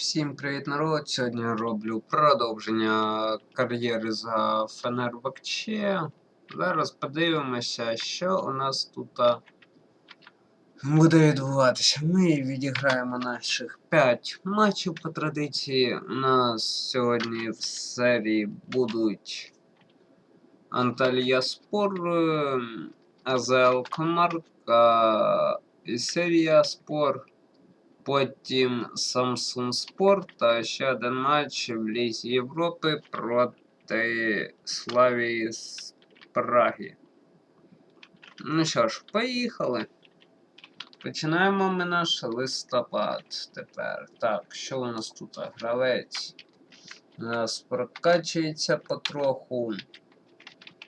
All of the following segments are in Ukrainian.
Всім привіт, народ! Сьогодні роблю продовження кар'єри за Фенербахче. Зараз подивимося, що у нас тут буде відбуватися. Ми відіграємо наших 5 матчів по традиції. У нас сьогодні в серії будуть Анталія Спор, е, АЗЛ Комарка, Серія Спор. Потім Samsung Sport та ще один матч в Лізі Європи проти Славії з Праги. Ну що ж, поїхали. Починаємо ми наш листопад тепер. Так, що у нас тут? Гравець. У нас прокачується потроху.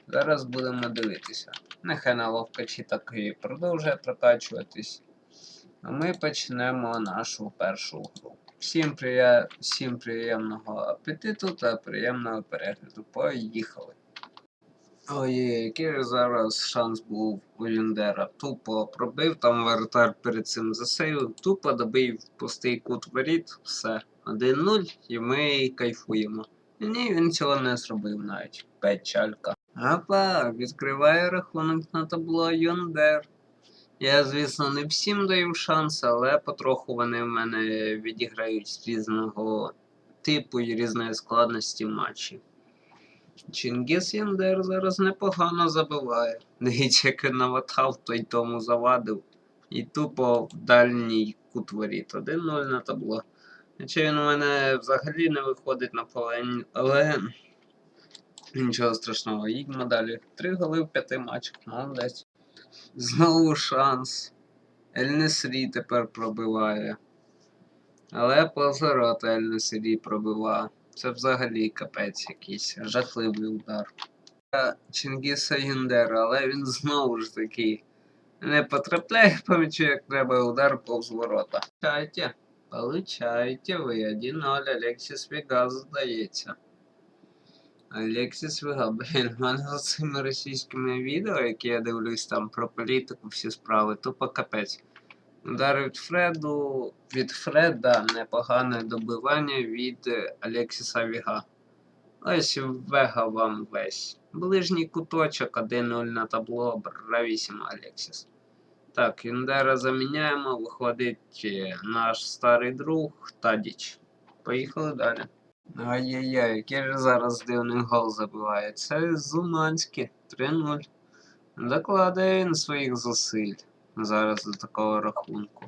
Зараз будемо дивитися. Нехай на ловкачі так і продовжує прокачуватись. Ми почнемо нашу першу гру. Всім, прия... Всім приємного апетиту та приємного перегляду. Поїхали. Ой, який зараз шанс був у Юндера. Тупо пробив, там воротар перед цим засейвив, тупо добив пустий кут воріт, все. 1-0 і ми кайфуємо. Ні, він цього не зробив навіть. Печалька. Апа, відкриває рахунок на табло Юндер. Я, звісно, не всім даю шанс, але потроху вони в мене відіграють з різного типу і різної складності матчі. Чингіс Яндер зараз непогано забиває. Дивіться, як наватав, той тому завадив. І тупо в дальній кут воріт. 1-0 на табло. Хоча він у мене взагалі не виходить на полень, але нічого страшного. Їдьмо далі. Три голи в п'яти матчах. Молодець. Знову шанс. Ель-Несрі тепер пробиває. Але позорота Ель-Несрі пробиває. Це взагалі капець якийсь. Жахливий удар. Е, Чингіса Юндера, але він знову ж таки не потрапляє по м'ячу, як треба удар повз ворота. Получайте, получайте ви 1-0, Алексіс Вегас здається. Алексіс Вега, блін, в мене за цими російськими відео, які я дивлюсь там про політику, всі справи, тупо капець. Удар від Фреду, від Фреда непогане добивання від е, Алексіса Віга. Ось Вега вам весь. Ближній куточок 1-0 на табло, бравісімо Алексіс. Так, Юндера заміняємо, виходить е, наш старий друг Тадіч. Поїхали далі. Ай-яй-яй, який же зараз дивний гол забиває. Це Зуманський 3-0. Докладає він своїх зусиль зараз до такого рахунку.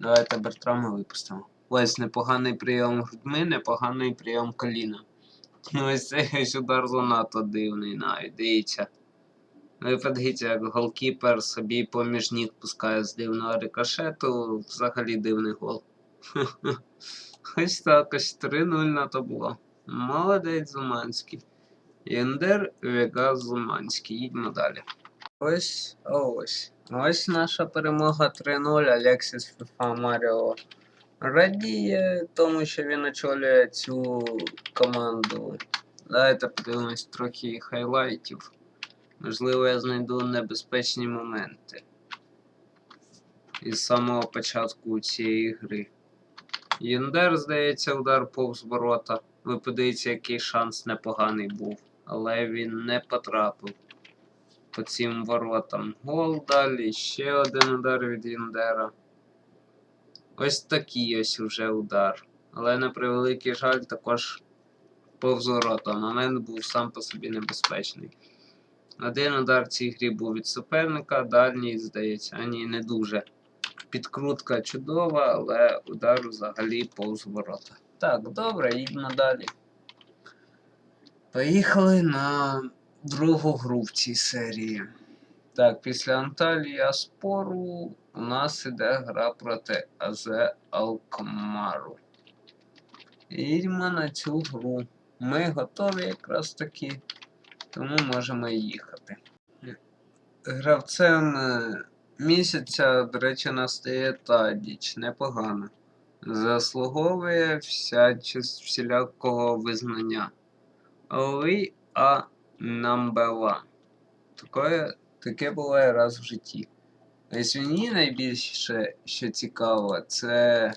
Давайте Бертрама випустимо. Ось непоганий прийом грудьми, непоганий прийом коліна. Ну ось цей удар занадто дивний навіть, дивіться. Ви подивіться, як голкіпер собі поміж ніг пускає з дивного рикошету, взагалі дивний гол. Ось так, ось 3-0 на табло. Молодець Зуманський. Єндер Вега Зуманський. Їдьмо далі. Ось, ось. Ось наша перемога 3-0. Алексіс Фіфа Маріо радіє тому, що він очолює цю команду. Давайте подивимось трохи хайлайтів. Можливо, я знайду небезпечні моменти. Із самого початку цієї гри. Юндер, здається, удар повз ворота. Ви подивіться, який шанс непоганий був. Але він не потрапив по цим воротам. Гол далі, ще один удар від Юндера. Ось такий ось уже удар. Але на превеликий жаль, також повз ворота. Момент був сам по собі небезпечний. Один удар в цій грі був від суперника, дальній, здається, а ні, не дуже. Підкрутка чудова, але удар взагалі повз ворота. Так, добре, їдемо далі. Поїхали на другу гру в цій серії. Так, після Анталія спору у нас іде гра проти АЗ Алкомару. Їдемо на цю гру. Ми готові якраз таки, тому можемо їхати. Гравцем е, місяця, до речі, настає Тадіч, непогано. Заслуговує всячес, всілякого визнання. We are number one. Таке, таке буває раз в житті. Ось мені найбільше, що цікаво, це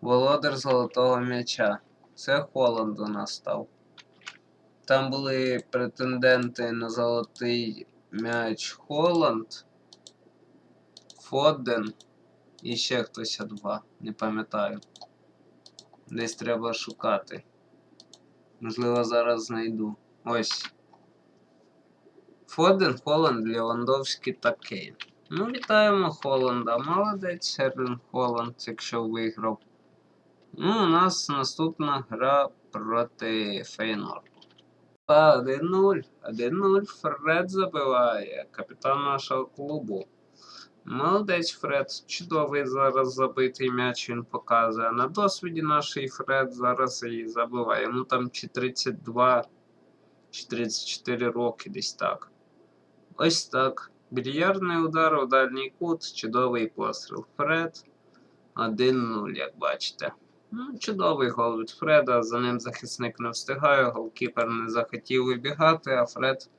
Володар золотого м'яча. Це Холланд у нас став. Там були претенденти на золотий м'яч Холланд, Фоден і ще хтось два, не пам'ятаю. Десь треба шукати. Можливо, зараз знайду. Ось. Фоден, Холланд, Левандовський та Кейн. Ну, вітаємо Холланда. Молодець, Ерлін Холланд, якщо виграв. Ну, у нас наступна гра проти Фейнорду. 1-0. 1-0. Фред забиває. Капітан нашого клубу. Молодець Фред. Чудовий зараз забитий м'яч він показує. На досвіді наший Фред зараз і забиває. Йому там чи 32, чи 34 роки десь так. Ось так. Більярдний удар у дальній кут, чудовий постріл. Фред 1-0, як бачите. Ну, чудовий гол від Фреда. За ним захисник не встигає, голкіпер не захотів вибігати, а Фред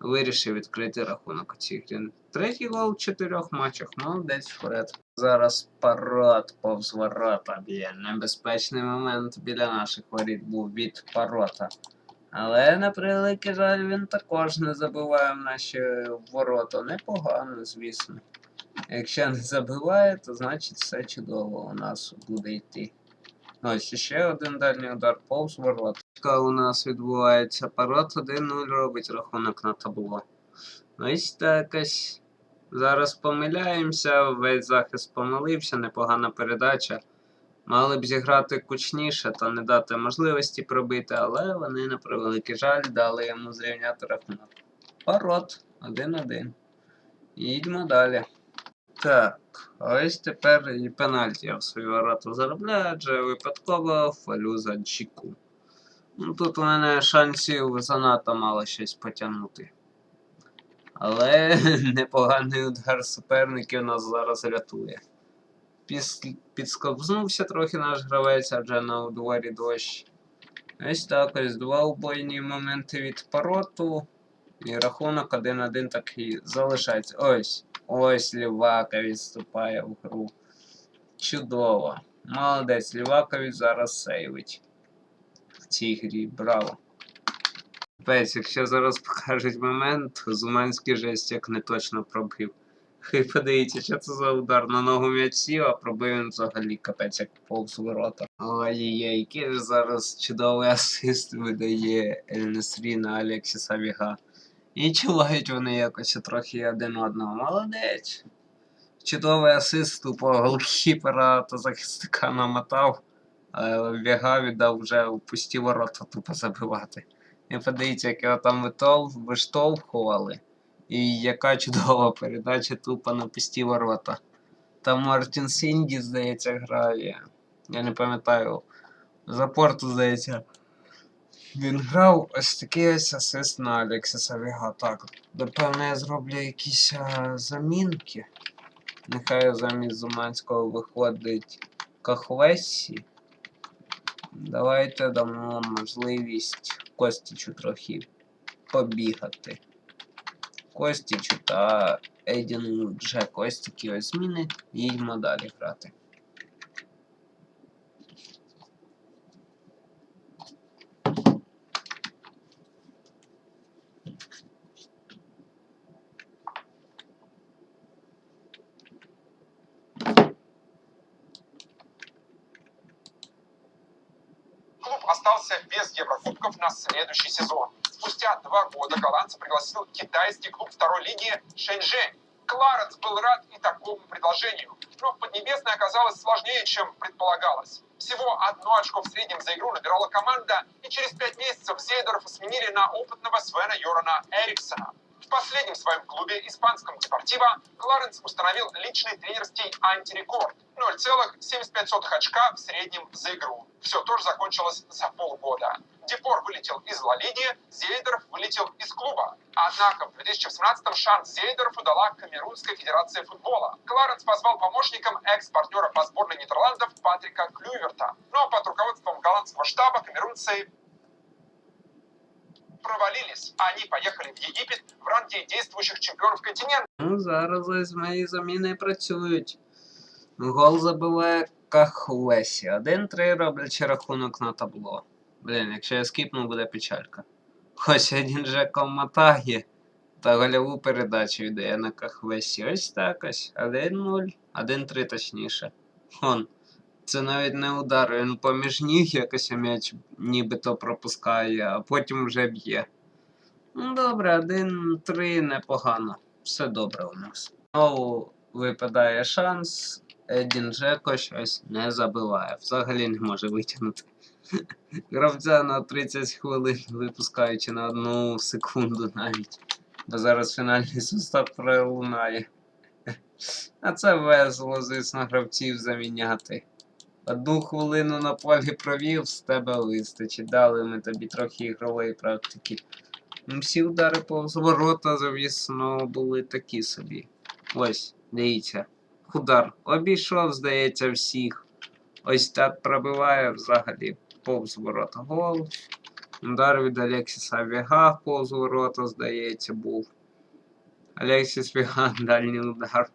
вирішив відкрити рахунок грі. Третій гол в чотирьох матчах. Молодець Фред. Зараз парот повз ворота б'є. Небезпечний момент біля наших воріт був від парота. Але на превеликий жаль він також не забиває в наші ворота. Непогано, звісно. Якщо не забиває, то значить все чудово у нас буде йти. Ось ще один дальній удар повз ворот. У нас відбувається парот 1-0 робить рахунок на табло. Ось так ось. Зараз помиляємося, весь захист помилився, непогана передача. Мали б зіграти кучніше та не дати можливості пробити, але вони, на превеликий жаль, дали йому зрівняти рахунок. Парот 1-1. Їдьмо далі. Так, ось тепер і пенальті я в свою ворота заробляю, адже випадково фалю за Джіку. Ну тут у мене шансів занадто мало щось потягнути. Але непоганий удар суперників нас зараз рятує. Підскобзнувся трохи наш гравець, адже на дворі дощ. Ось так ось два убойні моменти від пороту. І рахунок 1-1 так і залишається. Ось. Ось Лівака відступає в гру. Чудово. Молодець, Лівакович зараз сейвить. В цій грі. Браво. Пець, якщо зараз покажуть момент, Зуманський жесть як не точно пробив. Хай подивіться, що це за удар на ногу м'яч сів, а пробив він взагалі капець як повз ворота. Ой-ой-ой, який ж зараз чудовий асист видає Ельнесрі на Алексіса Віга. І чувають вони якось трохи один одного. Молодець. Чудовий асист тупо голкіпера та захисника намотав, а Віга віддав вже у пусті ворота тупо забивати. І подивіться, як його там виштовхували. І яка чудова передача тупо на пусті ворота. Там Мартін Сінді, здається, грає. Я не пам'ятаю. За порту, здається. Він грав ось такий ось асист на Алексіса Віга. Так, напевно, я зроблю якісь а, замінки. Нехай замість Зуманського виходить Кахвесі. Давайте дамо можливість Костічу трохи побігати. Костічу та Едіну Джек. Костіки ось зміни. Їдьмо далі грати. Остался без Еврокубков на следующий сезон. Спустя два года голландца пригласил китайский клуб второй лиги Шэньчжэнь. Кларенс был рад и такому предложению. Но в Поднебесной оказалось сложнее, чем предполагалось. Всего одно очко в среднем за игру набирала команда, и через пять месяцев Зейдорфа сменили на опытного Свена Йорана Эриксона. В последнем своем клубе, испанском Депортиво, Кларенс установил личный тренерский антирекорд – 0,75 очка в среднем за игру Все тоже закончилось за полгода. Депор вылетел из Ла Лиги, Зейдеров вылетел из клуба. Однако в 2018-м шанс Зейдерфу дала Камерунская федерация футбола. Кларенс позвал помощником экс-партнера по сборной Нидерландов Патрика Клюверта. Но под руководством голландского штаба камерунцы провалились. Они поехали в Египет в ранге действующих чемпионов континента. Ну, зараз ось мої заміни працюють. Гол забиває Кахуесі. 1-3 роблячи рахунок на табло. Блін, якщо я скіпну, буде печалька. Ось один же мотає та гольову передачу віддає на Кахвесі. Ось так ось. 1-0. 1-3 точніше. Вон. Це навіть не удар, він поміж ніг якось м'яч нібито пропускає, а потім вже б'є. Ну добре, 1-3 непогано. Все добре у нас. Знову випадає шанс. Джеко щось не забиває. Взагалі не може витягнути. Гравця на 30 хвилин, випускаючи на одну секунду навіть. Бо зараз фінальний сустав пролунає. А це весело, звісно, гравців заміняти. Одну хвилину на полі провів, з тебе вистачить. Дали ми тобі трохи ігрової практики. Всі удари повз ворота, звісно, були такі собі. Ось, дивіться. Удар обійшов, здається, всіх. Ось так пробиває взагалі повз ворота гол. Удар від Алексіса Віга повз ворота, здається, був. Алексіс Віга, дальній удар.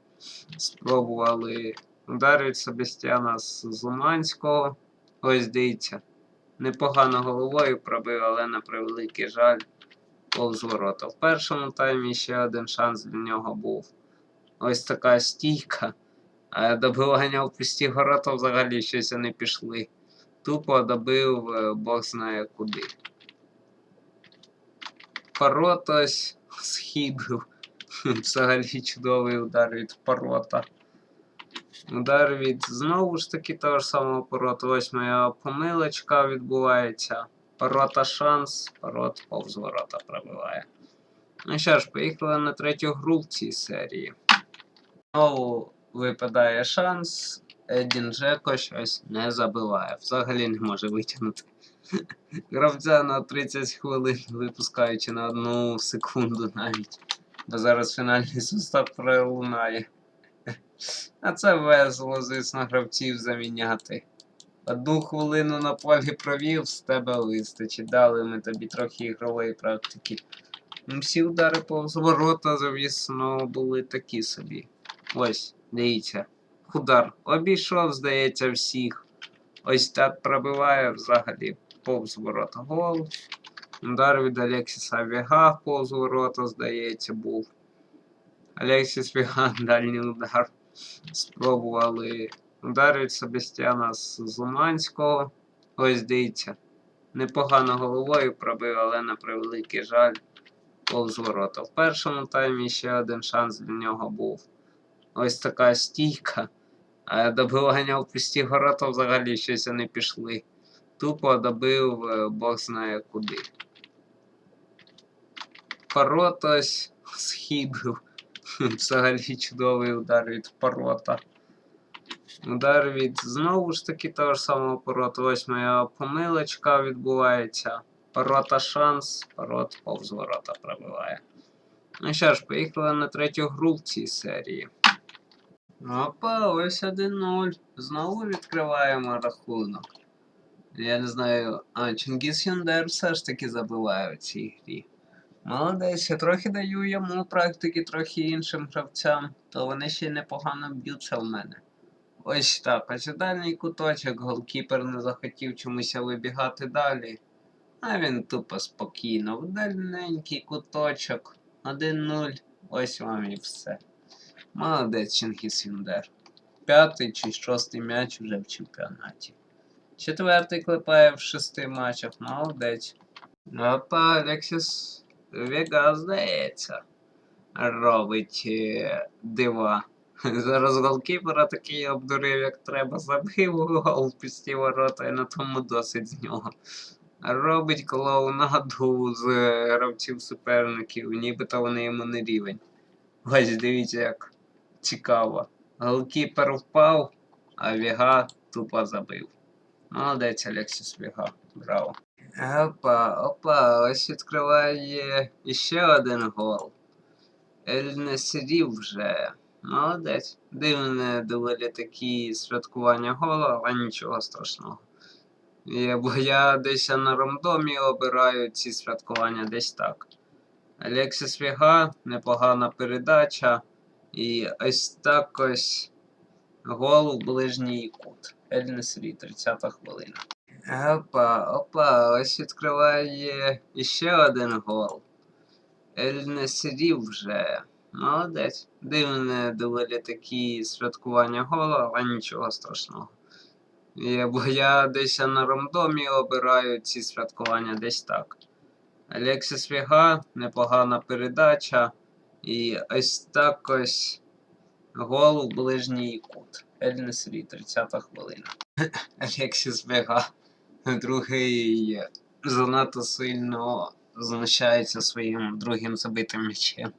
Спробували удар від Себастьяна з Зуманського. Ось дивіться. Непогано головою пробив, але на превеликий жаль повз ворота. В першому таймі ще один шанс для нього був. Ось така стійка. А добивання в пусті ворота взагалі щось не пішли. Тупо добив е, Бог знає куди. Поротось схибив. Взагалі чудовий удар від порота. Удар від знову ж таки того ж самого порота. Ось моя помилочка відбувається. Порота шанс, порот повз ворота пробиває. Ну що ж, поїхали на третю гру в цій серії. Знову випадає шанс. Едін Джеко щось не забиває. Взагалі не може витягнути. Гравця на 30 хвилин, випускаючи на одну секунду навіть. Бо зараз фінальний сустав пролунає. А це весело, звісно, гравців заміняти. Одну хвилину на полі провів, з тебе вистачить. Дали ми тобі трохи ігрової практики. Всі удари повз ворота, звісно, були такі собі. Ось, дивіться. Удар обійшов, здається, всіх. Ось так пробиває взагалі повз ворота гол. Удар від Алексіса Віга повз ворота, здається, був. Алексіс Віга, дальній удар. Спробували удар від Себастьяна з Зуманського. Ось дивіться. Непогано головою пробив, але на превеликий жаль повз ворота. В першому таймі ще один шанс для нього був. Ось така стійка. А добивання в пусті ворота взагалі щось не пішли. Тупо добив е, Бог знає куди. Поротось схибив. Взагалі чудовий удар від порота. Удар від знову ж таки того ж самого порота. Ось моя помилочка відбувається. Порота шанс, порот повз ворота пробиває. Ну що ж, поїхали на третю гру в цій серії. Опа, ось 1-0. Знову відкриваємо рахунок. Я не знаю. А, Чингіс Юндер все ж таки забиває у цій грі. Молодець, я трохи даю йому практики, трохи іншим гравцям, то вони ще непогано б'ються в мене. Ось так, ось дальній куточок, голкіпер не захотів чомусь вибігати далі. А він тупо спокійно. В дальненький куточок. 1-0. Ось вам і все. Молодець Чингіс Юндер. П'ятий чи шостий м'яч вже в чемпіонаті. Четвертий клепає в шести матчах. Молодець. Опа, Алексіс Вега, здається, робить е, дива. Зараз голкіпера такий обдурив, як треба, забив гол в ворота і на тому досить з нього. Робить клоунаду з е, гравців суперників, нібито вони йому не рівень. Ось дивіться, як цікаво. Голкіпер впав, а Віга тупо забив. Молодець Алексіс Віга. Браво. Опа, опа, ось відкриває іще один гол. Ель Несірів вже. Молодець. Дивне доволі такі святкування гола, але нічого страшного. Я, бо я десь на рандомі обираю ці святкування десь так. Алексіс Віга, непогана передача. І ось так ось Гол у ближній кут. Ель-Несрі, 30 хвилина. Опа, опа, ось відкриває іще один гол. Ель-Несрі вже. Молодець. Дивне доволі такі святкування гола, але нічого страшного. Я, бо я десь на рандомі обираю ці святкування десь так. Алексіс Віга, непогана передача. І ось так ось гол у ближній кут. Ель-Несрі, 30 хвилина. Алексіс Вега, другий занадто сильно знущається своїм другим забитим м'ячем.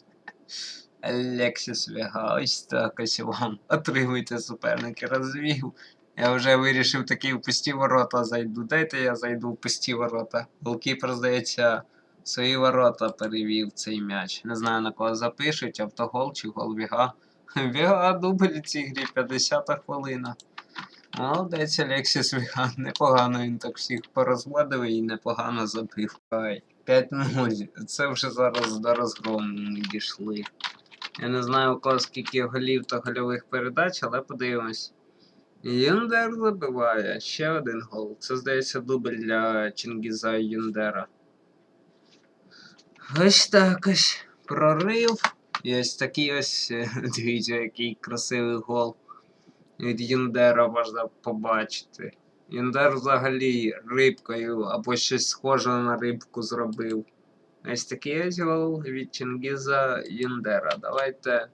Алексіс Вега, ось так ось вам. Отримуйте суперники, розвів. Я вже вирішив таки в пусті ворота зайду. Дайте я зайду в пусті ворота. Голкіпер, здається, в свої ворота перевів цей м'яч. Не знаю на кого запишуть, автогол чи гол Віга. Віга дубль цій грі 50 хвилина. Молодець Алексіс Віга. Непогано він так всіх порозводив і непогано забив. 5-0. Це вже зараз до розгрому ми дійшли. Я не знаю у кого скільки голів та гольових передач, але подивимось. Юндер забиває. Ще один гол. Це, здається, дубль для Чингіза Юндера. Ось так ось. Прорив. І ось такий ось, е, дивіться, який красивий гол від Юндера можна побачити. Юндер взагалі рибкою або щось схоже на рибку зробив. Ось такий ось гол від Чингіза Юндера. Давайте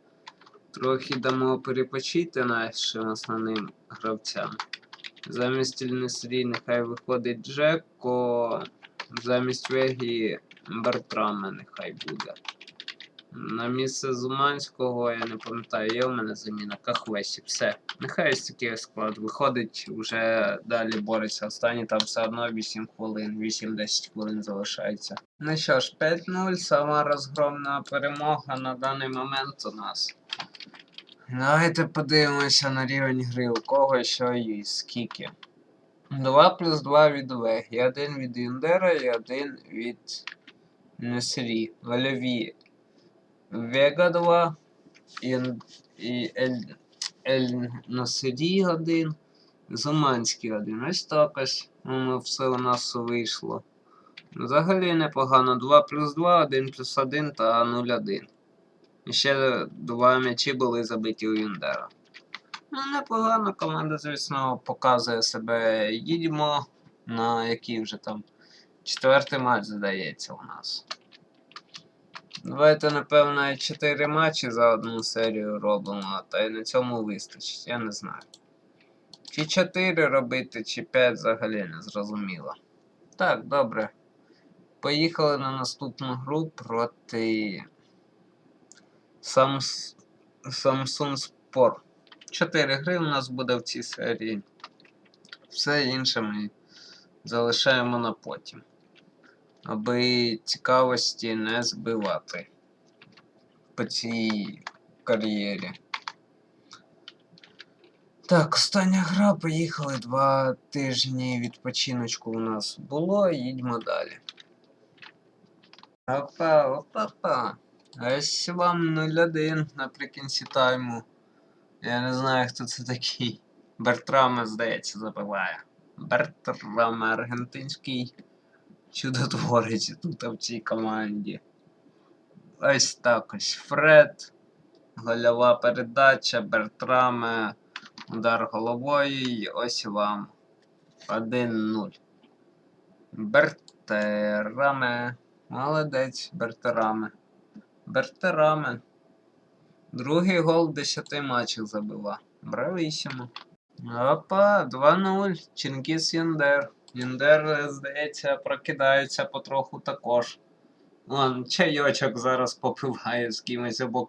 трохи дамо перепочити нашим основним гравцям. Замість Ільнесрі нехай виходить Джеко, замість Вегі Бертраме нехай буде. На місце Зуманського, я не пам'ятаю, є у мене заміна Кахвесі. Все. Нехай ось такий склад виходить, вже далі бореться. Останні там все одно 8 хвилин, 8-10 хвилин залишається. Ну що ж, 5-0, сама розгромна перемога на даний момент у нас. Давайте подивимося на рівень гри, у кого що і скільки. 2 плюс 2 від Вегі, один від Юндера і один від Несрі. Вольові Вега 2 і, і Ель, Ель Насирі 1, Зуманський 1. Ось так ось все у нас вийшло. Взагалі непогано. 2 плюс 2, 1 плюс 1 та 0-1. І ще два м'ячі були забиті у Юндера. Ну, непогано, команда, звісно, показує себе. Їдемо на який вже там четвертий матч, здається, у нас. Давайте, напевно, 4 матчі за одну серію робимо, та й на цьому вистачить, я не знаю. Чи 4 робити, чи 5 взагалі не зрозуміло. Так, добре. Поїхали на наступну гру проти Samsung Sport. 4 гри у нас буде в цій серії. Все інше ми залишаємо на потім аби цікавості не збивати по цій кар'єрі. Так, остання гра, поїхали. Два тижні відпочиночку у нас було, їдьмо далі. Опа, опа, опа. Ось вам 0-1 наприкінці тайму. Я не знаю, хто це такий. Бертраме, здається, забиває. Бертраме аргентинський чудотворець тут в цій команді. Ось так ось Фред. Гольова передача, Бертраме, удар головою і ось вам 1-0. Бертераме. Молодець, Бертераме. Бертераме. Другий гол в 10 матчах забила. Бравісімо. Опа, 2-0. Чингіс Юндер. Юндер, здається, прокидається потроху також. Вон, чайочок зараз попиває з кимось або.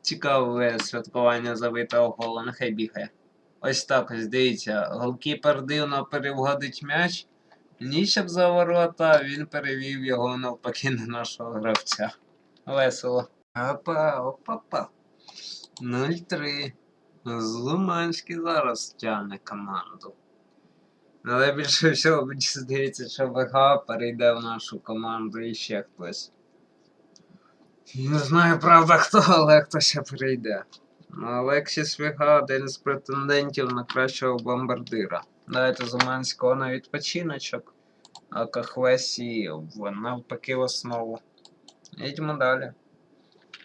Цікаве святкування забитого гола, нехай бігає. Ось так ось дивіться, голкіпер дивно переводить м'яч. Нічим за ворота, він перевів його навпаки на нашого гравця. Весело. Опа, опа-па. 0-3. Злуманський зараз тягне команду. Але більше всього мені здається, що ВГ перейде в нашу команду і ще хтось. Не знаю, правда, хто, але хто ще перейде. Алексіс Віга один з претендентів на кращого бомбардира. Давайте Зуманського на відпочиночок, а Кахвесі навпаки в основу. Йдемо далі.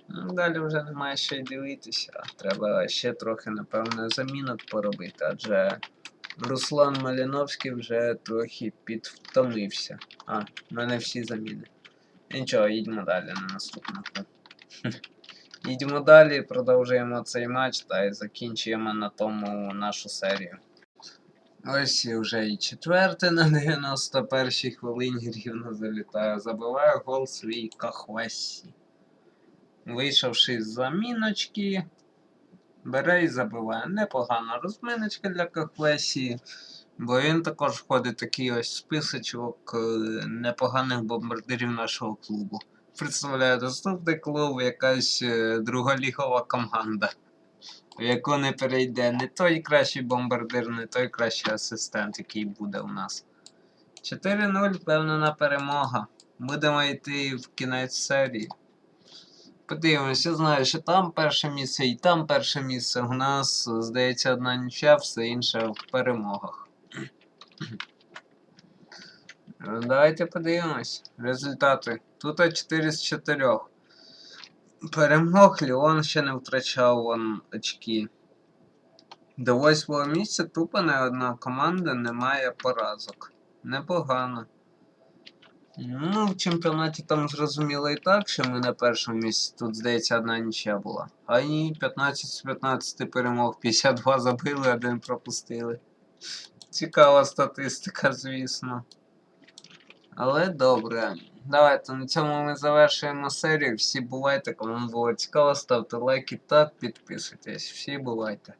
Ну, Далі вже немає що й дивитися. Треба ще трохи, напевно, замінок поробити, адже Руслан Маліновський вже трохи підвтомився. А, в мене всі заміни. Нічого, їдемо далі на наступну гру. Їдемо далі, продовжуємо цей матч та й закінчуємо на тому нашу серію. Ось і вже і четвертий на 91-й хвилині рівно залітає. Забиває гол свій Кахвесі. Вийшовши з заміночки, бере і забиває. Непогана розминочка для Кахвесі. Бо він також входить в такий ось списочок е, непоганих бомбардирів нашого клубу. Представляю доступний клуб, якась е, друголігова команда, в яку не перейде не той кращий бомбардир, не той кращий асистент, який буде у нас. 4-0, впевнена перемога. Будемо йти в кінець серії. Подивимося, знаю, що там перше місце і там перше місце. У нас, здається, одна нічия, все інше в перемогах. Давайте подивимось. Результати. Тут 4 з 4. Перемог Ліон ще не втрачав вон очки. До восьмого місця тупо не одна команда не має поразок. Непогано. Ну, в чемпіонаті там зрозуміло і так, що ми на першому місці. Тут, здається, одна нічия була. А ні, 15 з 15 перемог, 52 забили, один пропустили. Цікава статистика, звісно. Але добре. Давайте на цьому ми завершуємо серію. Всі бувайте, кому було цікаво, ставте лайки та підписуйтесь. Всі бувайте.